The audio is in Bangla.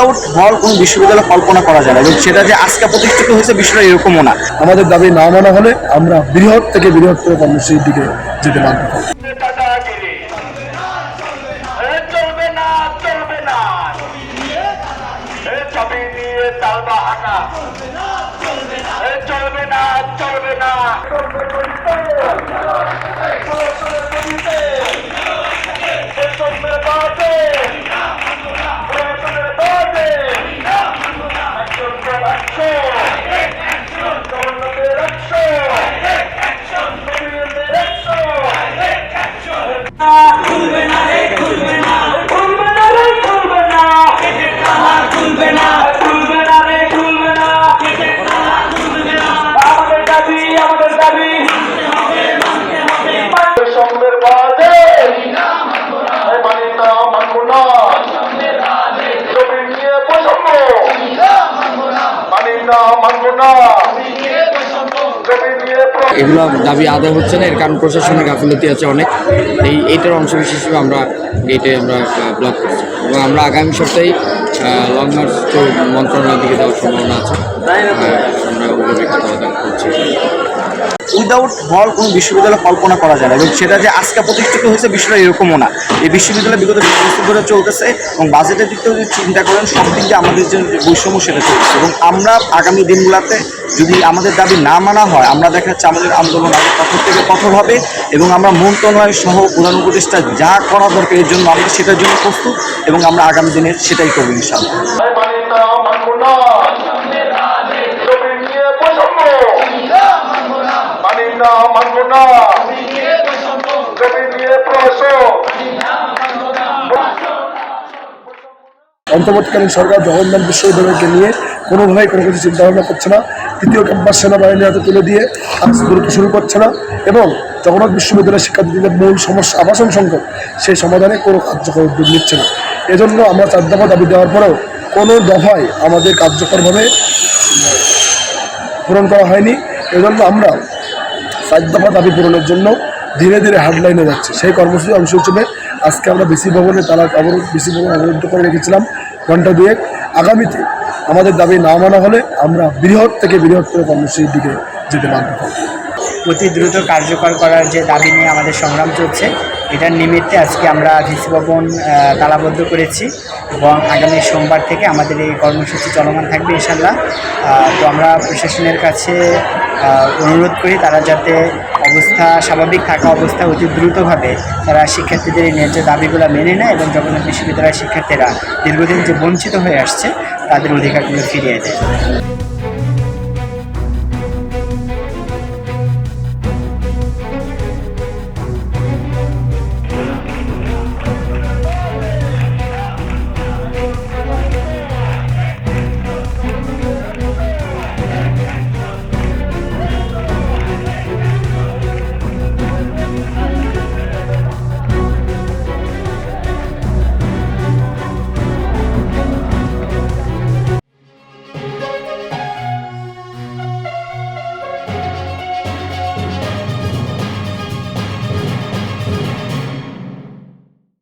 উইদাউট হল কোনো বিশ্ববিদ্যালয় কল্পনা করা যায় না। এবং সেটা যে আজকে প্রতিষ্ঠিত হয়েছে বিষয়টা এরকমও না। আমাদের দাবি না মানা হলে আমরা বৃহৎ থেকে বৃহত্তর কর্মসূচির দিকে যেতে বাধ্য চলবে না চলবে না। এগুলো দাবি আদায় হচ্ছে না, এর কারণ প্রশাসনের গাফিলতি আছে অনেক। এই এইটার অংশ বিশেষ হিসেবে আমরা গেটে আমরা ব্লক করছি। এবং আমরা আগামী সপ্তাহেই লং মার্চ মন্ত্রণালয়ের দিকে যাওয়ার সম্ভাবনা আছে। আমরা উইদাউট হল কোনো বিশ্ববিদ্যালয় কল্পনা করা যায় না। এবং সেটা যে আজকে প্রতিষ্ঠিত হয়েছে বিষয়টা এরকমও না। এই বিশ্ববিদ্যালয় বিগত বিশ বছর ধরে চলতেছে এবং বাজেটের দিক থেকে যদি চিন্তা করেন, সব দিক দিয়ে আমাদের যে বৈষম্য সেটা চলছে এবং আমরা আগামী দিনগুলোতে যদি আমাদের দাবি না মানা হয়, আমরা দেখা যাচ্ছে আমাদের আন্দোলন আরও কঠোর থেকে কঠোর হবে এবং আমরা মন্ত্রণালয় সহ প্রধান উপদেষ্টা যা করা দরকার এর জন্য, আমরা সেটার জন্য প্রস্তুত এবং আমরা আগামী দিনে সেটাই করব ইনশাআল্লাহ। না মানব না ছবি নিয়ে প্রশ্ন অন্তর্বর্তীকালীন সরকার জগন্নাথ বিশ্ববিদ্যালয়কে নিয়ে কোনোভাবেই কোনো কিছু চিন্তাভাবনা করছে না। তৃতীয় ক্যাম্পাস সেনাবাহিনীর হাতে তুলে দিয়ে কাজ দ্রুত শুরু করছে না এবং জগন্নাথ বিশ্ববিদ্যালয়ের শিক্ষার্থীদের মূল সমস্যা আবাসন সংকট, সেই সমাধানে কোনো কার্যকর উদ্যোগ নিচ্ছে না। এজন্য আমরা চার দফা দাবি দেওয়ার পরেও কোনো দফায় আমাদের কার্যকরভাবে পূরণ করা হয়নি। এজন্য আমরা চার দফা দাবি পূরণের জন্য ধীরে ধীরে হার্ডলাইনে যাচ্ছে। সেই কর্মসূচির অংশ হিসেবে আজকে আমরা বেশি ভবনে তারা অবরোধ বিসি ভবন অবরুদ্ধ করে রেখেছিলাম। ঘণ্টা দুয়েক আগামীতে আমাদের দাবি না মানা হলে আমরা বৃহৎ থেকে বৃহত্তর কর্মসূচির দিকে যেতে বাধ্য অতি দ্রুত কার্যকর করার যে দাবি নিয়ে আমাদের সংগ্রাম চলছে, এটার নিমিত্তে আজকে আমরা ভিসি ভবন তালাবদ্ধ করেছি এবং আগামী সোমবার থেকে আমাদের এই কর্মসূচি চলমান থাকবে ইনশাল্লাহ তো আমরা প্রশাসনের কাছে অনুরোধ করি তারা যাতে অবস্থা স্বাভাবিক থাকা অবস্থা অতি দ্রুতভাবে তারা শিক্ষার্থীদের এই ন্যায্য দাবিগুলো মেনে নেয় এবং জগন্নাথ বিশ্ববিদ্যালয়ের শিক্ষার্থীরা দীর্ঘদিন যে বঞ্চিত হয়ে আসছে, তাদের অধিকারগুলো ফিরিয়ে দেয়।